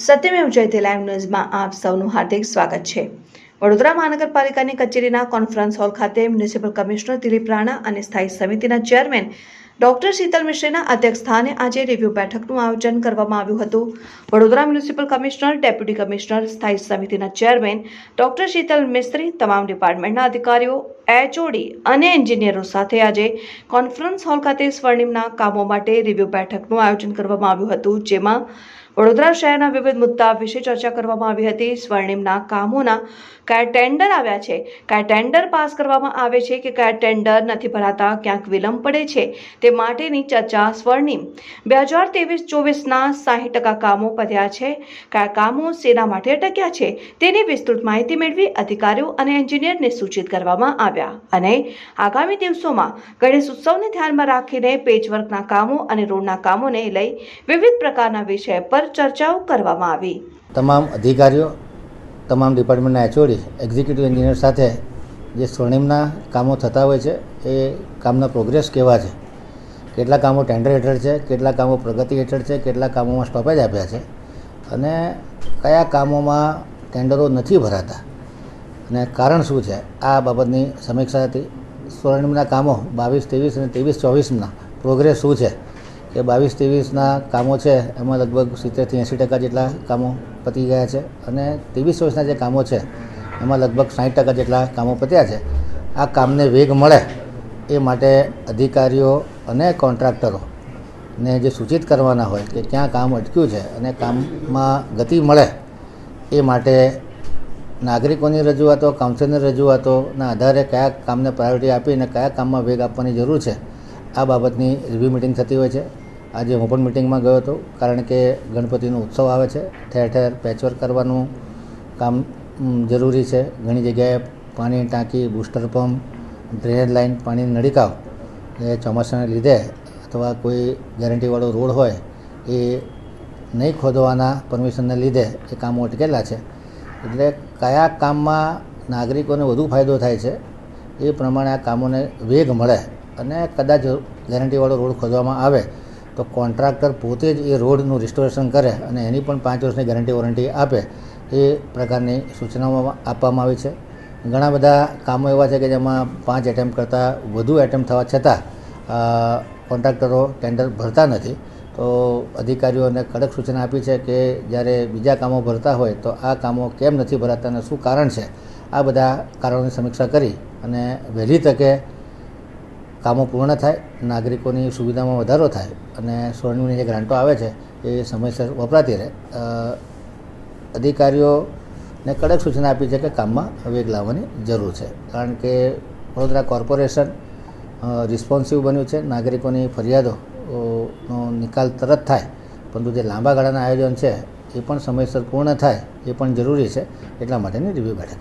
Satyamev Jayate live ન્યૂઝમાં આપ સૌનું હાર્દિક સ્વાગત છે. વડોદરા મહાનગરપાલિકાની કચેરીના કોન્ફરન્સ હોલ ખાતે મ્યુનિસિપલ કમિશનર દિલીપ રાણા અને સ્થાયી સમિતિના ચેરમેન ડોક્ટર શીતલ મિશ્રીના અધ્યક્ષસ્થાને આજે રિવ્યુ બેઠકનું આયોજન કરવામાં આવ્યું હતું. Vadodara municipal commissioner, deputy commissioner, સ્થાયી સમિતિના ચેરમેન, ડોક્ટર શીતલ મિસ્ત્રી તમામ ડિપાર્ટમેન્ટના અધિકારીઓ, એચઓડી અને એન્જિનિયરો સાથે આજે કોન્ફરન્સ હોલ ખાતે સ્વર્ણિમના કામો માટે રિવ્યુ બેઠકનું આયોજન કરવામાં આવ્યું હતું, જેમાં વડોદરા શહેરના વિવિધ મુદ્દા વિશે ચર્ચા કરવામાં આવી હતી. સ્વર્ણિમના કામોના કયા ટેન્ડર આવ્યા છે, કયા ટેન્ડર પાસ કરવામાં આવે છે કે કયા ટેન્ડર નથી ભરાતા, ક્યાંક વિલંબ પડે છે તે માટેની ચર્ચા સ્વર્ણિમ. બે હજાર ત્રેવીસ ચોવીસના સાહીઠ ટકા કામો પત્યા છે. કયા કામો સેના માટે અટક્યા છે તેની વિસ્તૃત માહિતી મેળવી અધિકારીઓ અને એન્જિનિયરને સૂચિત કરવામાં આવ્યા. અને આગામી દિવસોમાં ગણેશ ઉત્સવને ધ્યાનમાં રાખીને પેચવર્કના કામો અને રોડના કામોને લઈ વિવિધ પ્રકારના વિષય પર ચર્ચાઓ કરવામાં આવી. તમામ અધિકારીઓ, તમામ ડિપાર્ટમેન્ટના એચઓડી, એક્ઝિક્યુટિવ એન્જિનિયર સાથે જે સ્વર્ણિમના કામો થતા હોય છે, એ કામના પ્રોગ્રેસ કેવા છે. કેટલા કામો ટેન્ડર હેઠળ છે કેટલા કામો પ્રગતિ હેઠળ છે કેટલા કામોમાં સ્ટોપેજ આપ્યા છે. અને કયા કામોમાં ટેન્ડરો નથી ભરાતા? અને કારણ શું છે? આ બાબતની સમીક્ષા હતી. સ્વર્ણિમના કામો બાવીસ, ત્રેવીસ અને ત્રેવીસ, ચોવીસના પ્રોગ્રેસ શું છે? કે બાવીસ, ત્રેવીસના કામો છે, એમાં લગભગ સિત્તેરથી એંસી ટકા જેટલા કામો પતી ગયા છે અને ત્રેવીસ, ચોવીસના જે કામો છે, એમાં લગભગ સાઠ ટકા જેટલા કામો પત્યા છે. આ કામને વેગ મળે એ માટે અધિકારીઓ અને કોન્ટ્રાક્ટરો ને જે સૂચિત કરવાના હોય કે ક્યાં કામ અટક્યું છે અને કામમાં ગતિ મળે એ માટે નાગરિકોની રજૂઆતો કાઉન્સિલની રજૂઆતોના આધારે કયા કામને પ્રાયોરિટી આપીને કયા કામમાં વેગ આપવાની જરૂર છે, આ બાબતની રિવ્યૂ મિટિંગ થતી હોય છે. આજે હું પણ મિટિંગમાં ગયો હતો, કારણ કે ગણપતિનો ઉત્સવ આવે છે. ઠેર ઠેર પેચવર્ક કરવાનું કામ જરૂરી છે. ઘણી જગ્યાએ પાણી ટાંકી બૂસ્ટર પંપ ડ્રેનેજ લાઇન પાણીની નળીકાવ એ ચોમાસાને લીધે અથવા કોઈ ગેરંટીવાળો રોડ હોય એ નહીં ખોદવાના પરમિશનને લીધે એ કામો અટકેલા છે. એટલે કયા કામમાં નાગરિકોને વધુ ફાયદો થાય છે એ પ્રમાણે આ કામોને વેગ મળે અને કદાચ ગેરંટીવાળો રોડ ખોદવામાં આવે તો કોન્ટ્રાક્ટર પોતે જ એ રોડનું રિસ્ટોરેશન કરે અને એની પણ પાંચ વર્ષની ગેરંટી વોરંટી આપે એ પ્રકારની સૂચનાઓ આપવામાં આવી છે. ઘણા બધા કામો એવા છે કે જેમાં પાંચ એટેમ્પ કરતાં વધુ એટેમ્પ થવા છતાં કોન્ટ્રાક્ટરો ટેન્ડર ભરતા નથી. તો અધિકારીઓને કડક સૂચના આપી છે કે જ્યારે બીજા કામો ભરતા હોય તો આ કામો કેમ નથી ભરાતા અને શું કારણ છે? આ બધા કારણોની સમીક્ષા કરી અને વહેલી તકે કામો પૂર્ણ થાય નાગરિકોની સુવિધામાં વધારો થાય અને સ્વર્ણની જે ગ્રાન્ટો આવે છે એ સમયસર વપરાતી રહે. અ, અધિકારીઓને કડક સૂચના આપી છે કે કામમાં વેગ લાવવાની જરૂર છે. કારણ કે વડોદરા કોર્પોરેશન રિસ્પોન્સિવ બન્યું છે. નાગરિકોની ફરિયાદો નો નિકાલ તરત થાય, પરંતુ જે લાંબા ગાળાના આયોજન છે, એ પણ સમયસર પૂર્ણ થાય, એ પણ જરૂરી છે એટલા માટેની રિવ્યૂ બેઠક.